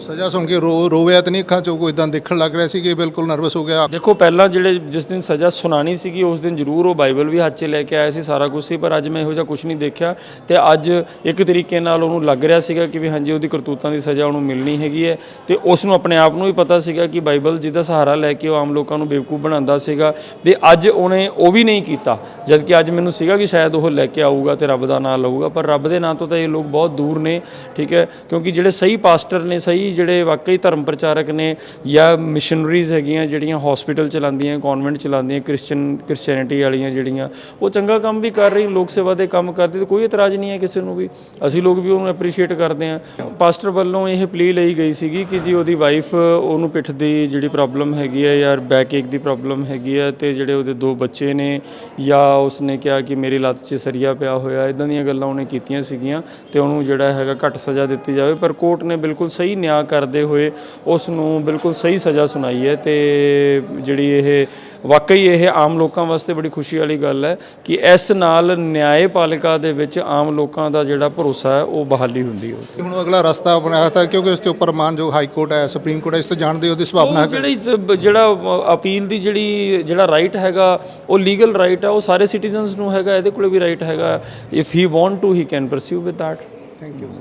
ਸਜ਼ਾ ਸੁਣ ਕੇ ਰੋ ਰੋਵਿਆ ਤੇ ਨਹੀਂ ਅੱਖਾਂ ਚੋਂ ਕੋਈ ਇਦਾਂ ਦੇਖਣ ਲੱਗ ਰਿਹਾ ਸੀ ਕਿ ਬਿਲਕੁਲ ਨਰਵਸ ਹੋ ਗਿਆ ਦੇਖੋ, ਪਹਿਲਾਂ ਜਿਹੜੇ ਜਿਸ ਦਿਨ ਸਜ਼ਾ ਸੁਣਾਣੀ ਸੀਗੀ, ਉਸ ਦਿਨ ਜ਼ਰੂਰ ਉਹ ਬਾਈਬਲ ਵੀ ਹੱਥ 'ਚ ਲੈ ਕੇ ਆਇਆ ਸੀ, ਸਾਰਾ ਕੁਝ ਸੀ, ਪਰ ਅੱਜ ਮੈਂ ਇਹੋ ਜਿਹਾ ਕੁਝ ਨਹੀਂ ਦੇਖਿਆ। ਤੇ ਅੱਜ ਇੱਕ ਤਰੀਕੇ ਨਾਲ ਉਹਨੂੰ ਲੱਗ ਰਿਹਾ ਸੀਗਾ ਕਿ ਵੀ ਹਾਂਜੀ, ਉਹਦੀ ਕਰਤੂਤਾਂ ਦੀ ਸਜ਼ਾ ਉਹਨੂੰ ਮਿਲਣੀ ਹੈਗੀ ਹੈ। ਤੇ ਉਸ ਨੂੰ ਆਪਣੇ ਆਪ ਨੂੰ ਵੀ ਪਤਾ ਸੀਗਾ ਕਿ ਬਾਈਬਲ ਜਿਹਦਾ ਸਹਾਰਾ ਲੈ ਕੇ ਉਹ ਆਮ ਲੋਕਾਂ ਨੂੰ ਬੇਵਕੂਫ ਬਣਾਉਂਦਾ ਸੀਗਾ। ਵੀ ਅੱਜ ਉਹਨੇ ਉਹ ਵੀ ਨਹੀਂ ਕੀਤਾ ਜਦ ਕਿ ਅੱਜ ਮੈਨੂੰ ਸੀਗਾ ਕਿ ਸ਼ਾਇਦ ਉਹ ਲੈ ਕੇ ਆਊਗਾ ਤੇ ਰੱਬ ਦਾ ਨਾਮ ਲਊਗਾ। ਪਰ ਰੱਬ ਦੇ ਨਾਂ ਤੋਂ ਤਾਂ ਇਹ ਲੋਕ ਬਹੁਤ ਦੂਰ ਨੇ, ਠੀਕ ਹੈ? ਕਿਉਂਕਿ ਜਿਹੜੇ ਸਹੀ ਪਾਸਟਰ ਨੇ, ਸਹੀ ਜਿਹੜੇ ਵਾਕਈ ਧਰਮ ਪ੍ਰਚਾਰਕ ਨੇ ਜਾਂ ਮਿਸ਼ਨਰੀਜ਼ ਹੈਗੀਆਂ ਜਿਹੜੀਆਂ ਹਸਪੀਟਲ ਚਲਾਉਂਦੀਆਂ ਕਨਵੈਂਟ ਚਲਾਉਂਦੀਆਂ ਕ੍ਰਿਸਚੀਅਨ ਕ੍ਰਿਸਚੀਅਨਿਟੀ ਵਾਲੀਆਂ ਜਿਹੜੀਆਂ, ਉਹ ਚੰਗਾ ਕੰਮ ਵੀ ਕਰ ਰਹੀ ਲੋਕ ਸੇਵਾ ਦੇ ਕੰਮ ਕਰਦੀ, ਤੇ ਕੋਈ ਇਤਰਾਜ਼ ਨਹੀਂ ਹੈ ਕਿਸੇ ਨੂੰ ਵੀ। ਅਸੀਂ ਲੋਕ ਵੀ ਉਹਨੂੰ ਐਪਰੀਸ਼ੀਏਟ ਕਰਦੇ ਹਾਂ। ਪਾਸਟਰ ਵੱਲੋਂ ਇਹ ਪਲੀ ਲਈ ਗਈ ਸੀਗੀ ਕਿ ਜੀ ਉਹਦੀ ਵਾਈਫ ਉਹਨੂੰ ਪਿੱਠ ਦੀ ਜਿਹੜੀ ਪ੍ਰੋਬਲਮ ਹੈਗੀ ਹੈ ਯਾਰ ਬੈਕ ਏਕ ਦੀ ਪ੍ਰੋਬਲਮ ਹੈਗੀ ਹੈ ਤੇ ਜਿਹੜੇ ਉਹਦੇ ਦੋ ਬੱਚੇ ਨੇ ਜਾਂ ਉਸਨੇ ਕਿਹਾ ਕਿ ਮੇਰੀ ਲੱਤ 'ਚ ਸਰੀਆ ਪਿਆ ਹੋਇਆ ਇਦਾਂ ਦੀਆਂ ਗੱਲਾਂ ਉਹਨੇ ਕੀਤੀਆਂ ਸੀਗੀਆਂ ਤੇ ਉਹਨੂੰ ਜਿਹੜਾ ਹੈਗਾ ਘੱਟ ਸਜ਼ਾ ਦਿੱਤੀ ਜਾਵੇ। ਪਰ ਕੋਰਟ ਨੇ ਬਿਲਕੁਲ ਸਹੀ ਨਿਆਂ ਕਰਦੇ ਹੋਏ ਉਸ ਨੂੰ ਬਿਲਕੁਲ ਸਹੀ ਸਜ਼ਾ ਸੁਣਾਈ ਹੈ ਤੇ ਜਿਹੜੀ ਇਹ ਵਾਕਈ ਇਹ ਆਮ ਲੋਕਾਂ ਵਾਸਤੇ ਬੜੀ ਖੁਸ਼ੀ ਵਾਲੀ ਗੱਲ ਹੈ ਕਿ ਇਸ ਨਾਲ ਨਿਆਂਪਾਲਿਕਾ ਦੇ ਵਿੱਚ ਆਮ ਲੋਕਾਂ ਦਾ ਜਿਹੜਾ ਭਰੋਸਾ ਹੈ ਉਹ ਬਹਾਲੀ ਹੁੰਦੀ ਹੈ ਹੁਣ ਅਗਲਾ ਰਸਤਾ ਬਣਾਇਆ ਤਾਂ ਕਿਉਂਕਿ ਉਸ ਦੇ ਉੱਪਰ ਮਾਨਯੋਗ ਹਾਈ ਕੋਰਟ ਹੈ ਸੁਪਰੀਮ ਕੋਰਟ ਹੈ ਇਸ ਤੋਂ ਜਾਣਦੇ ਹੋ ਉਹਦੀ ਸੰਭਾਵਨਾ ਉਹ ਜਿਹੜੀ ਜਿਹੜਾ ਅਪੀਲ ਦੀ ਜਿਹੜੀ ਜਿਹੜਾ ਰਾਈਟ ਹੈਗਾ ਉਹ ਲੀਗਲ ਰਾਈਟ ਹੈ ਉਹ ਸਾਰੇ ਸਿਟੀਜ਼ਨਸ ਨੂੰ ਹੈਗਾ ਇਹਦੇ ਕੋਲੇ ਵੀ ਰਾਈਟ ਹੈਗਾ। If he want to he can pursue with that thank you